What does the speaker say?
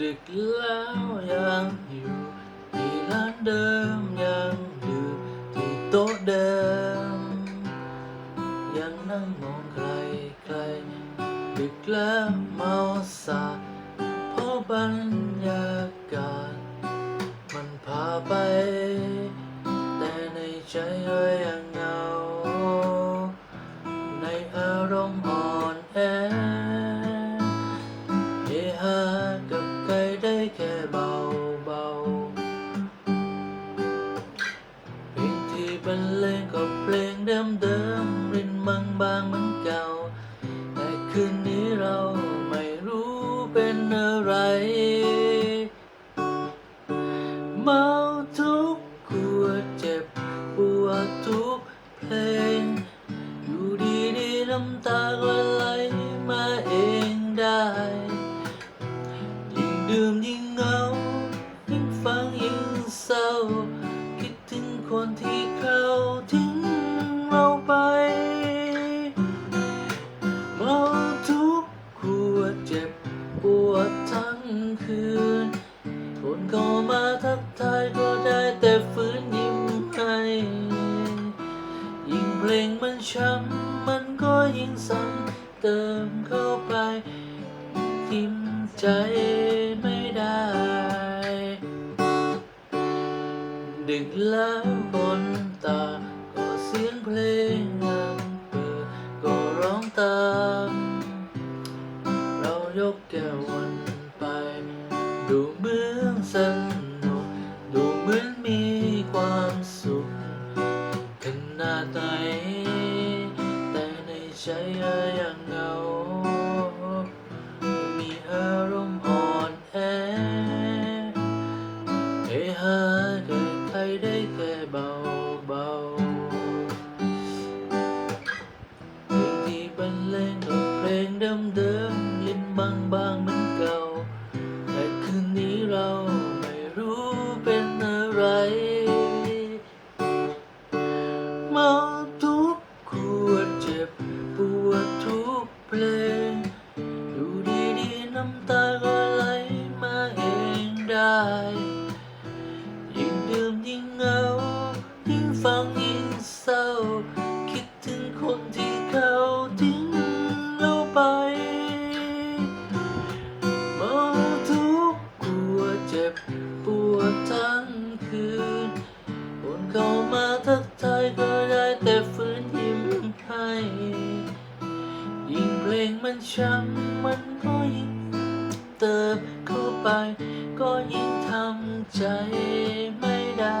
ดึกแล้วยังอยู่ที่ร้านเดิมยังดื่ที่โต๊ะเดิม ยังนั่งมองไกลไกลดึกแล้วเมาสาเพราะบรรยากาศ มันพาไป แต่ในใจก็ยังเหง ดิมรินบางบางเหมือนเก่า แต่คืนนี้เราไม่รู้เป็นอะไร เมาทุกขวดเจ็บปวดทุกเพลง อยู่ดีดีๆน้ำตาก็ไหลมาเองได้ ยิ่งดื่มยิ่งเหงา ยิ่งฟังยิ่งเศร้า คิดถึงคนที่ คืนคนเข้ามาทักทายก็ได้แต่ฝืนยิ้มให้ยิ่งเพลงมันช้ำมันก็ยิ่งซ้ำเติมเข้าไปทิมใจไม่ได้ ดึกแล้วบนตาก็เสียงเพลงยังเปิดก็ร้องตาม เรายกแก้ววัน เหมือนสนุก ดูเหมือนมีความสุขขนาดไหนแต่ในใจยังเหงา มีอารมณ์อ่อนแอเฮฮากับใครได้แค่เบาเบาเพลงที่บรรเลง ฟังยิ่งเศร้า คิดถึงคนที่เขาทิ้งเราไปเมาทุกขวดเจ็บปวดทั้งคืนคนเข้ามาทักทายก็ได้แต่ฝืนยิ้มให้ยิ่งเพลงมันช้ำมันก็ยิ่งเติมเข้าไป ก็ยิ่งทำใจไม่ได้